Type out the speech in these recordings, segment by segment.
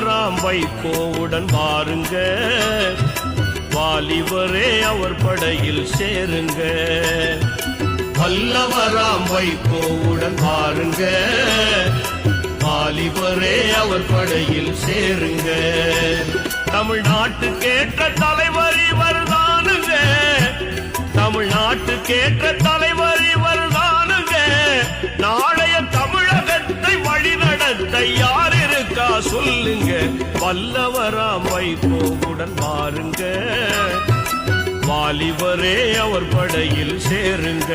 வல்லவராம் வைகோவுடன் பாருங்க வாலிபரே அவர் படையில் சேருங்க. வல்லவராம் வைகோவுடன் பாருங்க வாலிபரே அவர் படையில் சேருங்க. தமிழ்நாட்டுக்கேற்ற தலைவர் இவர் தானுங்க தமிழ்நாட்டுக்கேற்ற வல்லவராம் வைகோவுடன் பாருங்க வாலிபரே அவர் படையில் சேருங்க.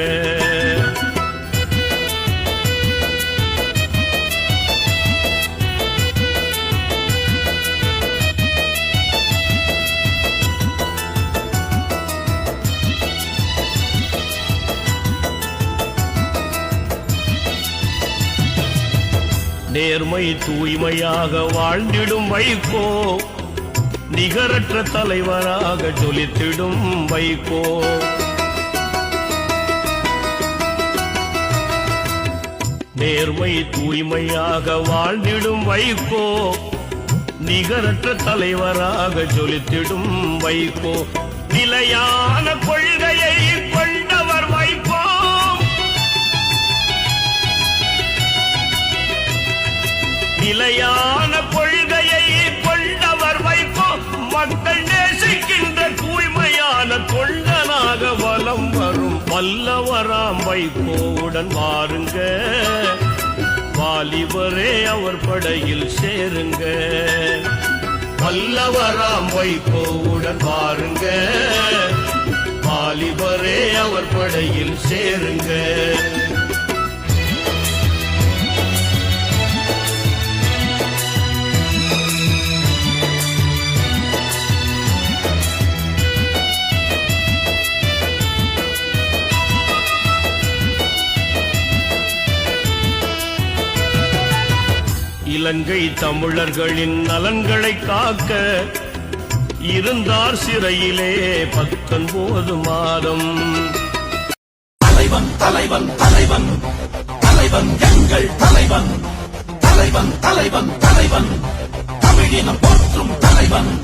நேர்மை தூய்மையாக வாழ்ந்திடும் வைகோ. நிகரற்ற தலைவராக ஜொலித்திடும் வைகோ. நேர்மை தூய்மையாக வாழ்ந்திடும் வைகோ. நிகரற்ற தலைவராக ஜொலித்திடும் வைகோ. நிலையான கொள்கையை கொண்ட நிலையான கொள்கையை கொண்டவர் வைப்போ மக்கள் நேசிக்கின்ற தூய்மையான தொண்டனாக வலம் வரும் வல்லவராம் வைப்போவுடன் வாருங்க. வாலிபரே அவர் படையில் சேருங்க. வல்லவராம் வைப்போவுடன் வாருங்க. வாலிபரே அவர் படையில் சேருங்க. இலங்கை தமிழர்களின் நலன்களை காக்க இருந்தார் சிறையிலே பத்தொன்பது மாதம். தலைவன் தலைவன் தலைவன். தலைவன் எங்கள் தலைவன். தலைவன் தலைவன் தலைவன். தமிழினம் போற்றும் தலைவன்.